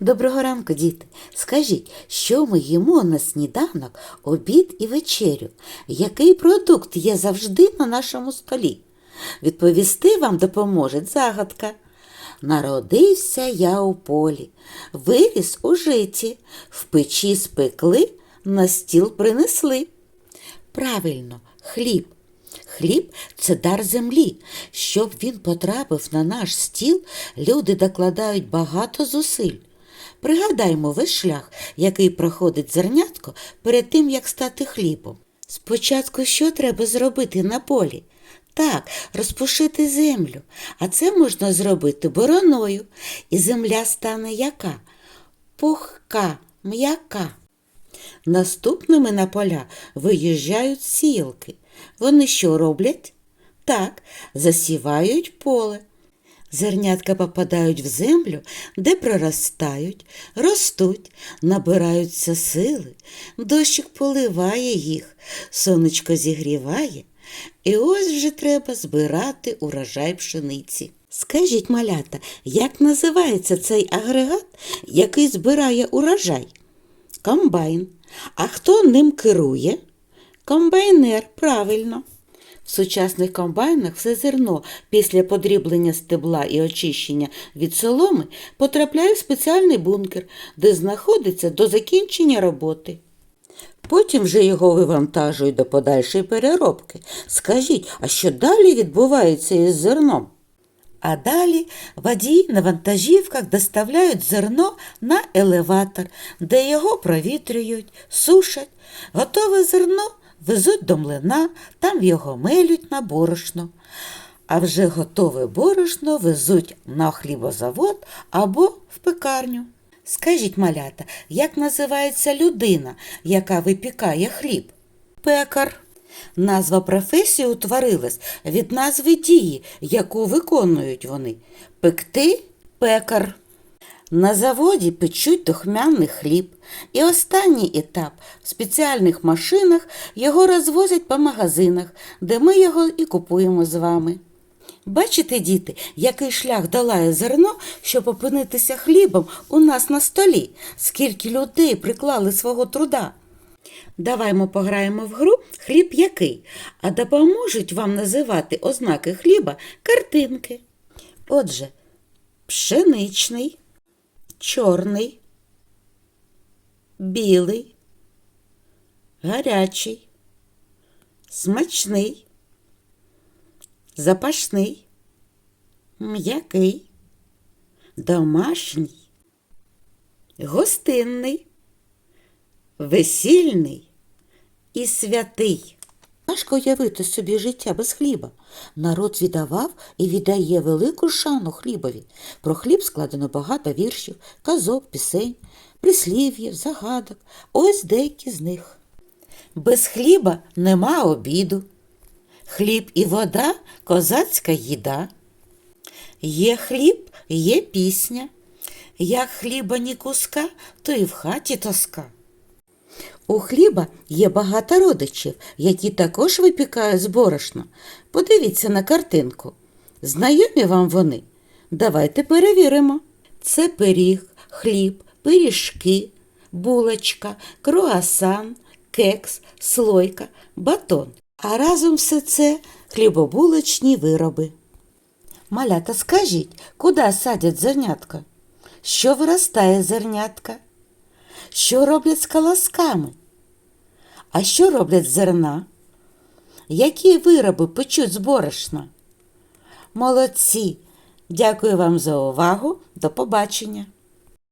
Доброго ранку, діти. Скажіть, що ми їмо на сніданок, обід і вечерю? Який продукт є завжди на нашому столі? Відповісти вам допоможе загадка. Народився я у полі, виріс у житі, в печі спекли, на стіл принесли. Правильно, хліб. Хліб це дар землі. Щоб він потрапив на наш стіл, люди докладають багато зусиль. Пригадаймо весь шлях, який проходить зернятко перед тим, як стати хлібом. Спочатку що треба зробити на полі? Так, розпушити землю, а це можна зробити бороною, і земля стане яка? Пухка, м'яка. Наступними на поля виїжджають сіялки. Вони що роблять? Так, засівають поле. Зернятка попадають в землю, де проростають, ростуть, набираються сили, дощик поливає їх, сонечко зігріває, і ось вже треба збирати урожай пшениці. Скажіть, малята, як називається цей агрегат, який збирає урожай? Комбайн. А хто ним керує? Комбайнер, правильно. В сучасних комбайнах все зерно після подріблення стебла і очищення від соломи потрапляє в спеціальний бункер, де знаходиться до закінчення роботи. Потім вже його вивантажують до подальшої переробки. Скажіть, а що далі відбувається із зерном? А далі водії на вантажівках доставляють зерно на елеватор, де його провітрюють, сушать. Готове зерно везуть до млина, там його мелють на борошно. А вже готове борошно везуть на хлібозавод або в пекарню. Скажіть, малята, як називається людина, яка випікає хліб? Пекар. Назва професії утворилась від назви дії, яку виконують вони. Пекти пекар. На заводі печуть духмяний хліб. І останній етап в спеціальних машинах його розвозять по магазинах, де ми його і купуємо з вами. Бачите, діти, який шлях долає зерно, щоб опинитися хлібом у нас на столі, скільки людей приклали свого труда. Даваймо пограємо в гру хліб який, а допоможуть вам називати ознаки хліба картинки. Отже, пшеничний, чорний, білий, гарячий, смачний, запашний, м'який, домашній, гостинний, весільний і святий. Важко уявити собі життя без хліба. Народ віддавав і віддає велику шану хлібові. Про хліб складено багато віршів, казок, пісень, прислів'їв, загадок. Ось деякі з них. Без хліба нема обіду. Хліб і вода козацька їда. Є хліб, є пісня. Як хліба ні куска, то і в хаті тоска. У хліба є багато родичів, які також випікають з борошна. Подивіться на картинку. Знайомі вам вони? Давайте перевіримо. Це пиріг, хліб, пиріжки, булочка, круасан, кекс, слойка, батон. А разом все це хлібобулочні вироби. Малята, скажіть, куди садять зернятка? Що виростає зернятка? Що роблять з каласками? А що роблять з зерна? Які вироби печуть з борошна? Молодці! Дякую вам за увагу. До побачення!